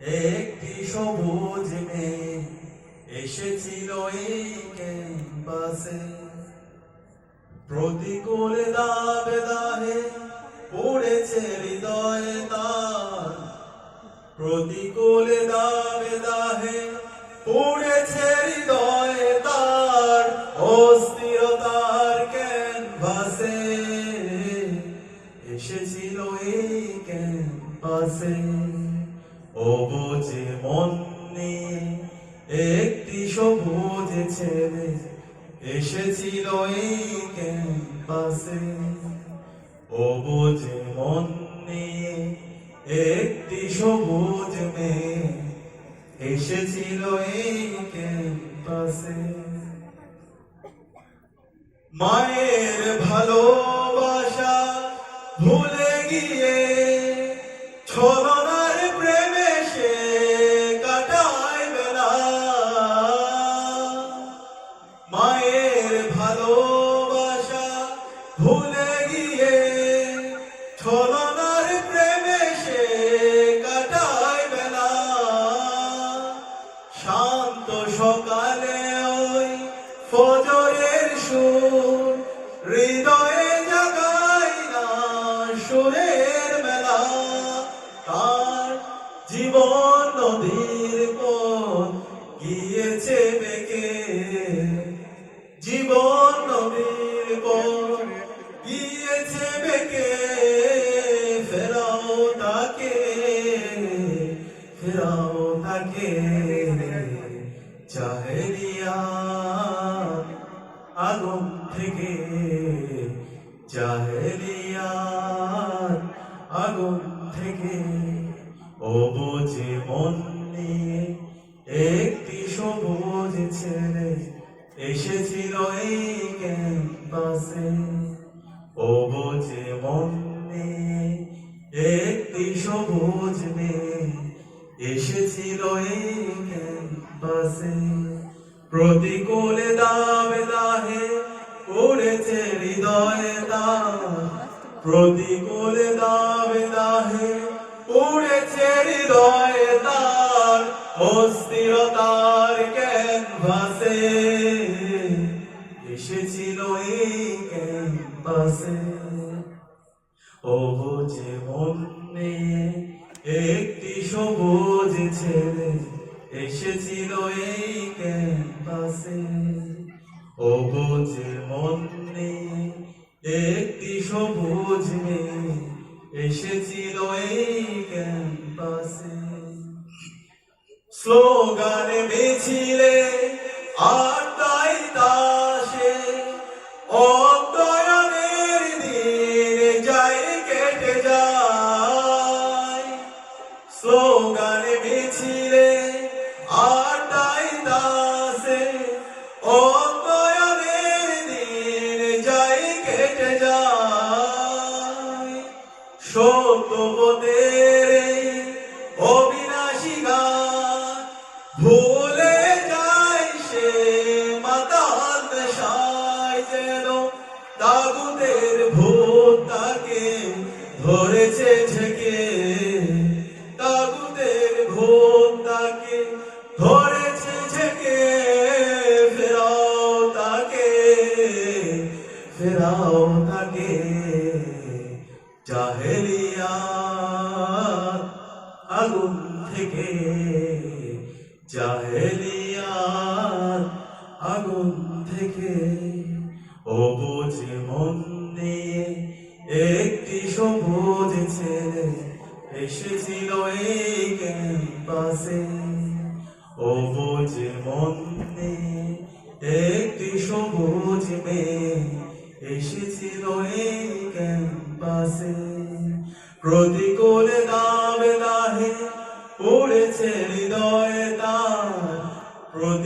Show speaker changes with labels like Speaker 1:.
Speaker 1: একটি সবুজ মেয়ে এসেছিল এই ক্যাম্পাসে। প্রতিকূল দাবে দাহে পড়েছে হৃদয়ে তার। প্রতিকূল দাবে দাহে পড়েছে হৃদয়ে তার। অস্থিরতার ক্যানভাসে এসেছিল এই ক্যাম্পাসে। ও বোঝে মন একটি সবুজ ছেলে এসেছিল এই ক্যাম্পাসে। ও বোঝে মন একটি সবুজ মেয়ে এসেছিল এই ক্যাম্পাসে। মায়ের ভালোবাসা ভুলে গিয়ে ছলনার প্রেমে সে কাটায় বেলা। শান্ত সকালে ওই ফজরের সুর হৃদয়ে জাগাই না সুরের মেলা। তার জীবন নদীর পথ গিয়েছে বেগে জীবন নদীর চাহেরিয়া আগুন থেকে চাহেরিয়া আগুন থেকে ও বোঝে মন নিয়ে একটি সবুজ ছেলে এসেছিল এই ক্যাম্পাসে। ও বোঝে মন নিয়ে একটি সবুজ মেয়ে এসেছিল ক্যাম্পাসে প্রতিকূলে দাবে দাহে পড়েছে হৃদয়ে দাম প্রতিকূলে দাবে দাহে পড়েছে হৃদয়ে তার অস্থিরতার ক্যানভাসে। এসেছিল এই ক্যাম্পাসে ও বোঝে মন নিয়ে একটি সবুজ ছেলে এসেছিল এই ক্যাম্পাসে। ও বোঝে মন নিয়ে একটি সবুজ মেয়ে এসেছিল এই ক্যাম্পাসে। স্লোগানে মিছিলে আড্ডাই এই অবিনাশী গান। ভুলে যায় সে মাতাল নেশায় যেন তাগুদের ভূত তাকে ধরেছে ঝেঁকে তাগুদের ভূত তাকে ধরেছে ঝেঁকে ফেরাও তাকে ফেরাও তাকে। জাহেলিয়া আগুন থেকে জাহেলিয়া আগুন থেকে ও বুঝে মন নিয়ে একটি সবুজ ছেলে এসেছিল এই ক্যাম্পাসে ও বুঝে মন নিয়ে একটি সবুজ মেয়ে এসেছিল এই ক্যাম্পাসে প্রতিকূলে দাবে দাহে পড়েছে হৃদয়ে তার